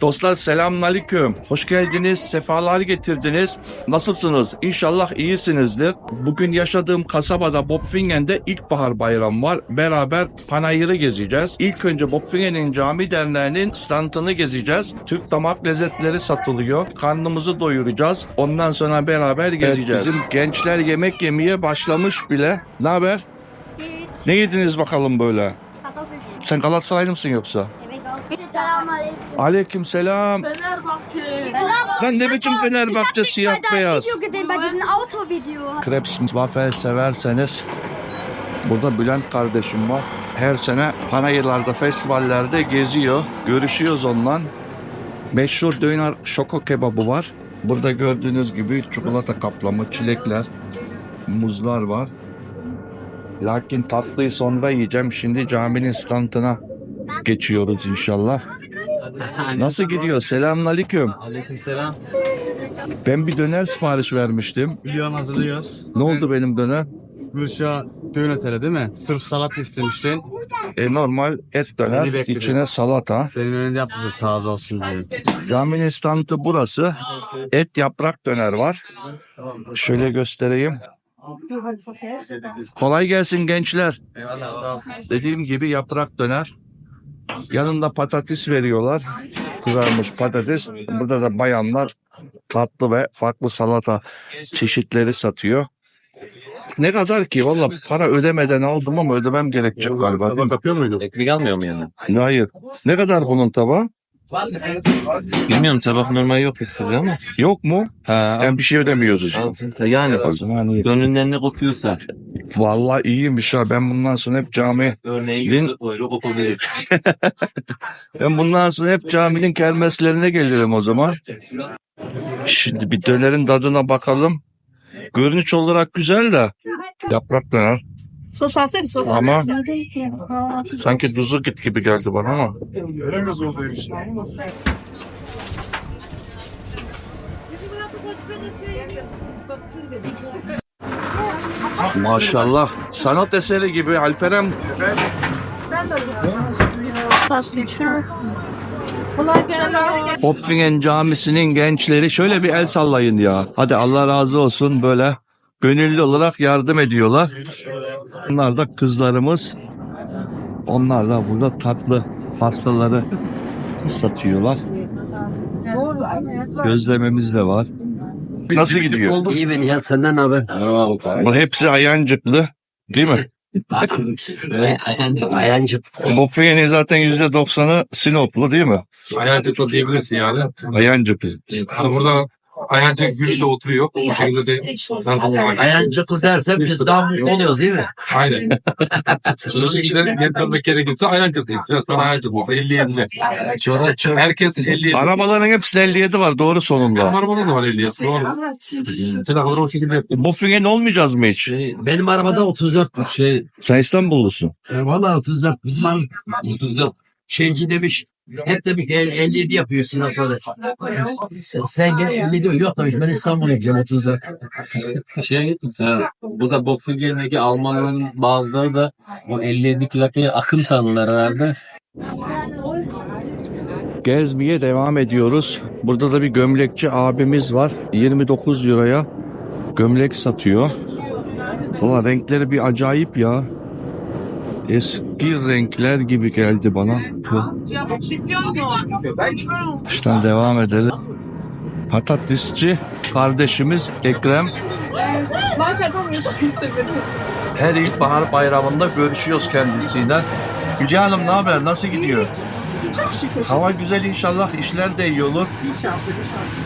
Dostlar selamünaleyküm. Hoş geldiniz, sefalar getirdiniz. Nasılsınız? İnşallah iyisinizdir. Bugün yaşadığım kasabada Bopfingen'de ilkbahar bayramı var. Beraber Panayır'ı gezeceğiz. İlk önce Bopfingen'in cami derneğinin standını gezeceğiz. Türk damak lezzetleri satılıyor. Karnımızı doyuracağız. Ondan sonra beraber gezeceğiz. bizim gençler yemek yemeye başlamış bile. Ne haber? Hiç. Ne yediniz bakalım böyle? Sen Galatasaraylı mısın yoksa? Selamünaleyküm. Aleyküm selam. Fenerbahçe. Lan ne biçim Fenerbahçe siyah beyaz. Video gesehen bei diesem Auto-Video. Krebs waffle severseniz burada Bülent kardeşim var. Her sene panayırlarda, festivallerde geziyor. Görüşüyoruz ondan. Meşhur döner şoko kebabı var. Burada gördüğünüz gibi çikolata kaplama, çilekler, muzlar var. Lakin tatlıyı sonra yiyeceğim. Şimdi caminin standına geçiyoruz inşallah. Nasıl gidiyor? Selamünaleyküm. Aleykümselam. Ben bir döner sipariş vermiştim. Biliyorum hazırlıyoruz. Ne oldu benim döner? Gülşah düğün oteli değil mi? Sırf salat istemiştin. E, normal et döner, bekledim. içine salata. Senin önünde yaptı sağ olsun diye. Caminin standı burası. Et yaprak döner var. Şöyle göstereyim. Kolay gelsin gençler. Eyvallah sağ olsun. Dediğim gibi yaprak döner. Yanında patates veriyorlar. Kızarmış patates. Burada da bayanlar tatlı ve farklı salata çeşitleri satıyor. Ne kadar ki? Valla para ödemeden aldım ama ödemem gerekecek galiba. mi? Kapıyor muydun? Ekmek almıyor mu yani? Hayır. Ne kadar bunun tabağı? Bilmiyorum tabak normal yok istiyor ama. Yok mu? Ha, Yani bir şey ödemiyoruz. yani zaman iyi. gönlünden ne kopuyorsa. Vallahi iyiymiş ha. Ben bundan sonra hep cami Örneği Din- 100 euro kopabilir. ben bundan sonra hep caminin kermeslerine gelirim o zaman. Şimdi bir dönerin tadına bakalım. Görünüş olarak güzel de yaprak döner. Sos alsana sos. Ama sanki tuzu git gibi geldi bana ama. Maşallah. Sanat eseri gibi gelsin. Hopfingen Camisi'nin gençleri şöyle bir el sallayın ya. Hadi Allah razı olsun böyle gönüllü olarak yardım ediyorlar. Bunlar da kızlarımız. Onlar da burada tatlı pastaları satıyorlar. Gözlememiz de var. Nasıl gidiyor? İyi beni ya senden ne haber? Bu hepsi ayancıklı. Değil mi? Evet ayancı. Ayancı. Hopfingen'in zaten yüzde doksanı Sinoplu değil mi? Ayancıklı diyebilirsin yani. Ayancıklı. Ha, burada Ayancık Gül'de oturuyor. Bu şekilde de Ayancı dersen biz mutlu oluyoruz değil mi? Aynen. Sözün içinden yetmemek gerekirse Ayancıklıyız. Biraz sonra Ayancık oldu. 50 50. Çora çora. Herkes 50 50. Arabaların hepsinin 57 var doğru sonunda. Arabada da var 50 50. Doğru. Plakaları o şekilde. Hopfingen olmayacağız mı hiç? Şey, benim arabada 34 var. Şey, Sen İstanbullusun. e, valla 34. Bizim araba 34. Şeyci demiş. Hep demiş ki 57 yapıyor Sinop'ta. Sen, sen gel 50 diyor. Yok demiş ben İstanbul'a gideceğim 34. Şey, e, bu da Boffingen'deki Almanların bazıları da o 57 plakayı akım sanırlar herhalde. Gezmeye devam ediyoruz. Burada da bir gömlekçi abimiz var. 29 euroya gömlek satıyor. Valla renkleri bir acayip ya. Eski renkler gibi geldi bana. İşte devam edelim. Patatesçi kardeşimiz Ekrem. Her ilkbahar bayramında görüşüyoruz kendisiyle. Hülya Hanım ne haber? Nasıl gidiyor? Hava güzel inşallah. işler de iyi olur.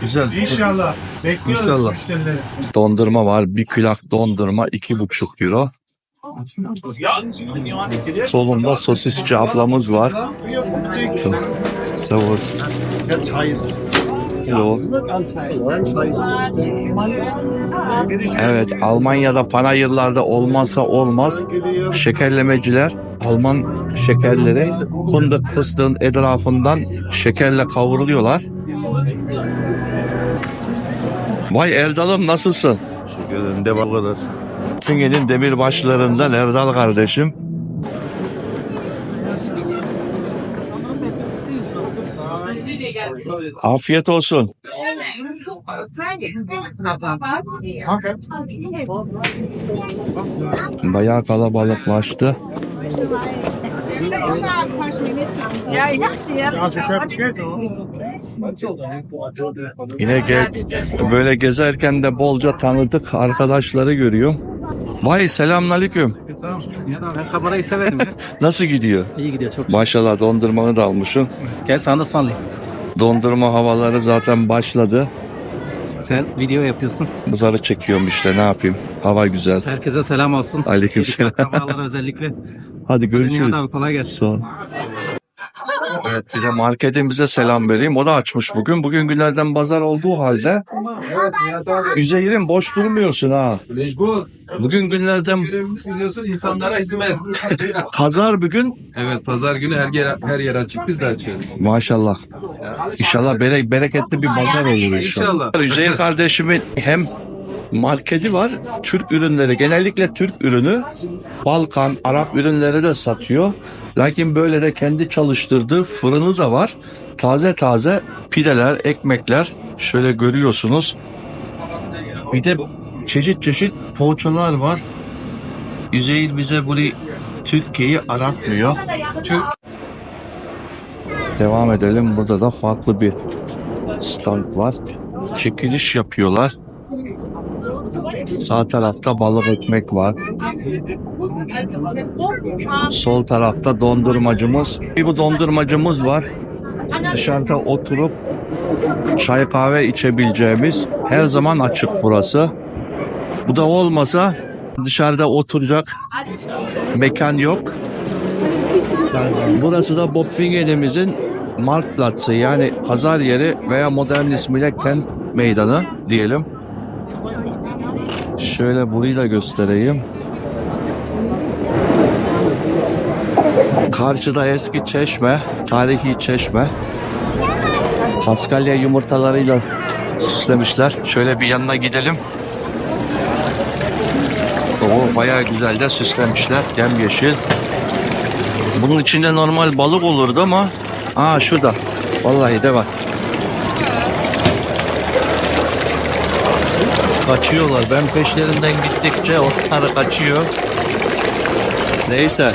Güzel. İnşallah. Bekliyoruz İnşallah. müşterileri. Dondurma var. Bir külak dondurma iki buçuk euro. Solunda sosisçi ablamız var. Servus. Hello. Evet Almanya'da panayırlarda olmazsa olmaz şekerlemeciler Alman şekerleri fındık fıstığın etrafından şekerle kavruluyorlar. Vay Erdal'ım nasılsın? Teşekkür ederim. Devam kadar. Finge'nin demirbaşlarından Erdal kardeşim. Afiyet olsun. Bayağı kalabalıklaştı. Yine ge- böyle gezerken de bolca tanıdık arkadaşları görüyorum. Vay selamünaleyküm. Ben kabarayı severim ya. Nasıl gidiyor? İyi gidiyor çok. Maşallah dondurmanı da almışsın. Gel sana da ısmarlayayım. Dondurma havaları zaten başladı. Sen video yapıyorsun. Mızarı çekiyorum işte ne yapayım. Hava güzel. Herkese selam olsun. Aleykümselam. Akrabalara özellikle. Hadi görüşürüz. Abi kolay gelsin. Sağ ol. Evet bir de marketimize selam vereyim. O da açmış bugün. Bugün günlerden pazar olduğu halde. Üzeyir'in boş durmuyorsun ha. Mecbur. Bugün günlerden Biliyorsun insanlara hizmet. pazar bugün. evet pazar günü her yer, her yer açık biz de açıyoruz. Maşallah. İnşallah bere- bereketli bir pazar olur inşallah. İnşallah. Üzeyir kardeşimin hem marketi var. Türk ürünleri genellikle Türk ürünü Balkan, Arap ürünleri de satıyor. Lakin böyle de kendi çalıştırdığı fırını da var. Taze taze pideler, ekmekler şöyle görüyorsunuz. Bir de çeşit çeşit poğaçalar var. Üzeyir bize burayı Türkiye'yi aratmıyor. Türk Devam edelim. Burada da farklı bir stand var. Çekiliş yapıyorlar. Sağ tarafta balık ekmek var. Sol tarafta dondurmacımız. Bir bu dondurmacımız var. Dışarıda oturup çay kahve içebileceğimiz her zaman açık burası. Bu da olmasa dışarıda oturacak mekan yok. Burası da Bopfingen'imizin Marktplatz'ı yani pazar yeri veya modern ismiyle kent meydanı diyelim. Şöyle burayı da göstereyim. Karşıda eski çeşme, tarihi çeşme. Paskalya yumurtalarıyla süslemişler. Şöyle bir yanına gidelim. Oo, bayağı güzel de süslemişler. Yemyeşil. Bunun içinde normal balık olurdu ama Aa şurada. Vallahi de var. Kaçıyorlar. Ben peşlerinden gittikçe onlar kaçıyor. Neyse.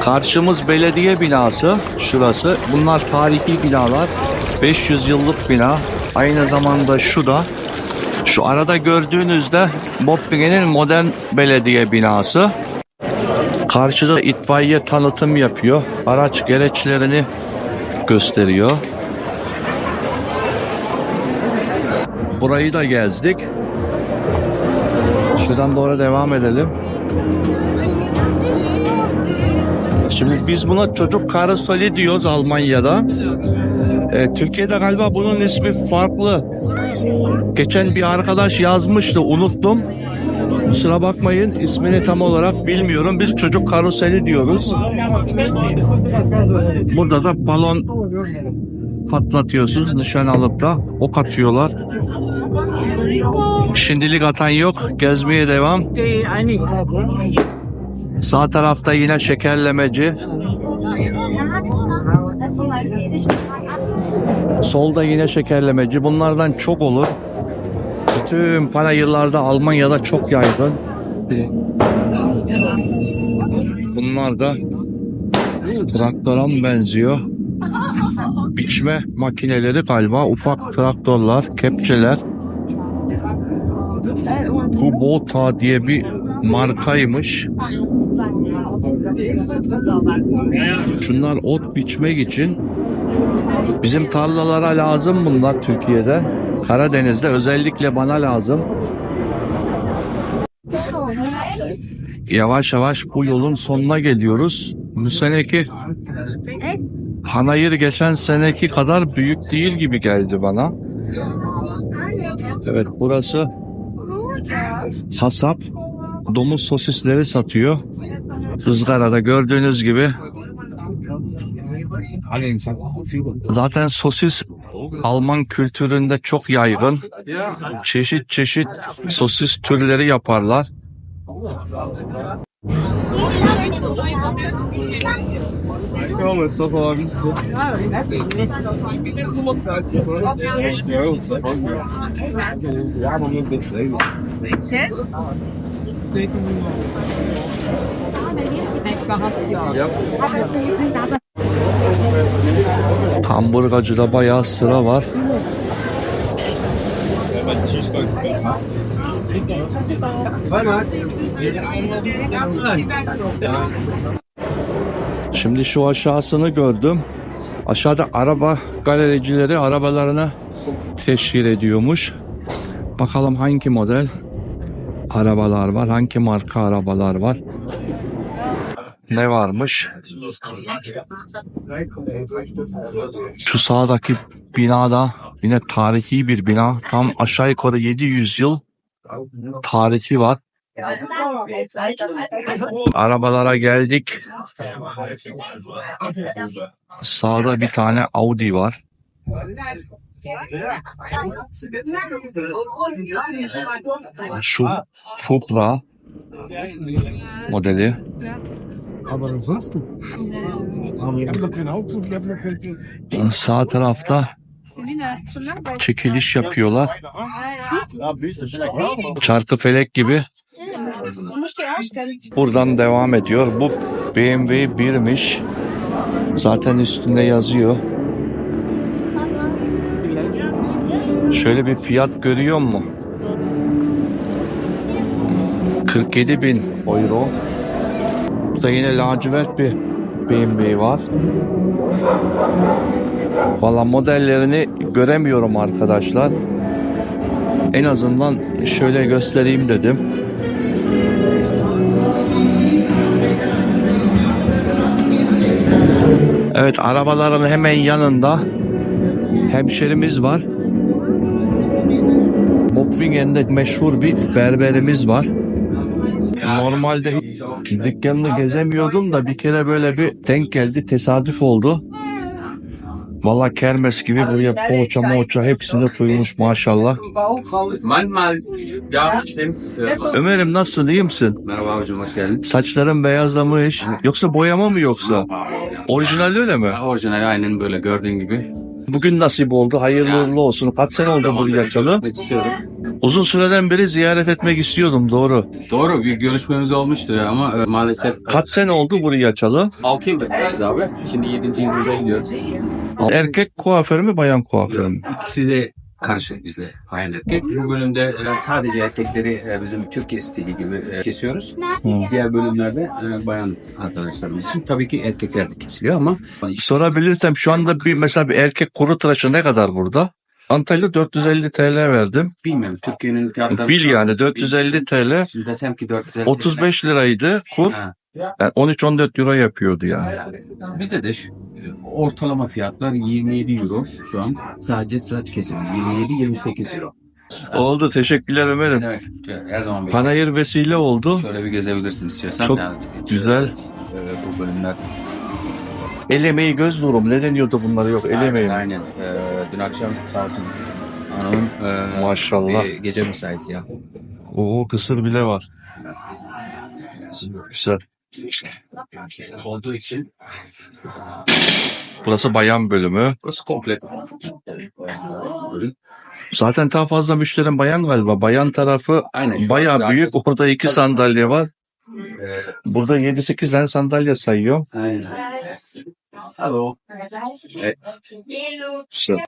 Karşımız belediye binası. Şurası. Bunlar tarihi binalar. 500 yıllık bina. Aynı zamanda şu da. Şu arada gördüğünüzde Bobbingen'in modern belediye binası. Karşıda itfaiye tanıtım yapıyor. Araç gereçlerini gösteriyor. Burayı da gezdik. Şuradan doğru devam edelim. Şimdi biz buna çocuk karuseli diyoruz Almanya'da. Ee, Türkiye'de galiba bunun ismi farklı. Geçen bir arkadaş yazmıştı unuttum. Kusura bakmayın ismini tam olarak bilmiyorum. Biz çocuk karuseli diyoruz. Burada da balon patlatıyorsunuz nişan alıp da ok atıyorlar. Şimdilik atan yok. Gezmeye devam. Sağ tarafta yine şekerlemeci. Solda yine şekerlemeci. Bunlardan çok olur. Bütün para yıllarda Almanya'da çok yaygın. Bunlar da traktora mı benziyor? Biçme makineleri galiba ufak traktörler, kepçeler. Bu Bota diye bir markaymış. Şunlar ot biçmek için bizim tarlalara lazım bunlar Türkiye'de. Karadeniz'de özellikle bana lazım. Yavaş yavaş bu yolun sonuna geliyoruz. Bu seneki Panayır geçen seneki kadar büyük değil gibi geldi bana. Evet burası kasap domuz sosisleri satıyor. Izgarada gördüğünüz gibi zaten sosis Alman kültüründe çok yaygın. Çeşit çeşit sosis türleri yaparlar. Hamburgacıda bayağı sıra var. Şimdi şu aşağısını gördüm. Aşağıda araba galericileri arabalarına teşhir ediyormuş. Bakalım hangi model arabalar var, hangi marka arabalar var. Ne varmış? Şu sağdaki binada yine tarihi bir bina. Tam aşağı yukarı 700 yıl tarihi var. Arabalara geldik. Sağda bir tane Audi var. Şu Cupra modeli. Sağ tarafta çekiliş yapıyorlar. Çarkı felek gibi. Buradan devam ediyor. Bu BMW 1'miş. Zaten üstünde yazıyor. Şöyle bir fiyat görüyor mu? 47 bin euro. Burada yine lacivert bir BMW var. Valla modellerini göremiyorum arkadaşlar. En azından şöyle göstereyim dedim. Evet arabaların hemen yanında hemşerimiz var. Mopfingen'de meşhur bir berberimiz var. Normalde dükkanını gezemiyordum da bir kere böyle bir denk geldi tesadüf oldu. Valla kermes gibi buraya poğaça moğaça hepsini koymuş maşallah. Ömer'im nasılsın iyi misin? Merhaba abicim hoş geldin. Saçların beyazlamış. Yoksa boyama mı yoksa? Orijinal öyle mi? Orijinal aynen böyle gördüğün gibi. Bugün nasip oldu. Hayırlı uğurlu olsun. Kaç sene oldu buraya açalı? İstiyorum. Uzun süreden beri ziyaret etmek istiyordum doğru. Doğru bir görüşmemiz olmuştu ama e, maalesef Kaç sene oldu buraya açalı? 6 yıl bekliyoruz abi. Şimdi 7. yılımıza gidiyoruz. Erkek kuaförü mü bayan kuaförü mü? İkisi de karışık bizde. Aynı erkek. Bu bölümde e, sadece erkekleri e, bizim Türkiye stili gibi e, kesiyoruz. Diğer bölümlerde bayan arkadaşlarımız için. Tabii ki erkekler de kesiliyor ama Sorabilirsem şu anda bir mesela bir erkek kuru tıraşı ne kadar burada? Antalya 450 TL verdim. bilmiyorum Türkiye'nin. Bil yani 450 TL Şimdi desem ki 450 35 liraydı kur. Yani 13-14 euro yapıyordu yani. Bizde de şu, ortalama fiyatlar 27 euro şu an. Sadece saç kesimi 27-28 euro. Oldu teşekkürler Ömer'im. Evet, her zaman bekliyorum. Panayır vesile oldu. Şöyle bir gezebilirsin istiyorsan. Çok Yani, güzel. e, bu bölümler El emeği göz nurum. Ne deniyordu bunlara yok el emeği. Aynen. aynen. Ee, dün akşam sağ olsun hanımın e, Maşallah. bir gece mesaisi ya. Oo kısır bile var. Güzel. Olduğu için Burası bayan bölümü. burası komple Zaten daha fazla müşterim bayan galiba. Bayan tarafı Aynen, şu an bayağı zaten- büyük. Orada iki sandalye var. e, Burada 7-8 tane sandalye sayıyor. aynen. Hello. Güzel.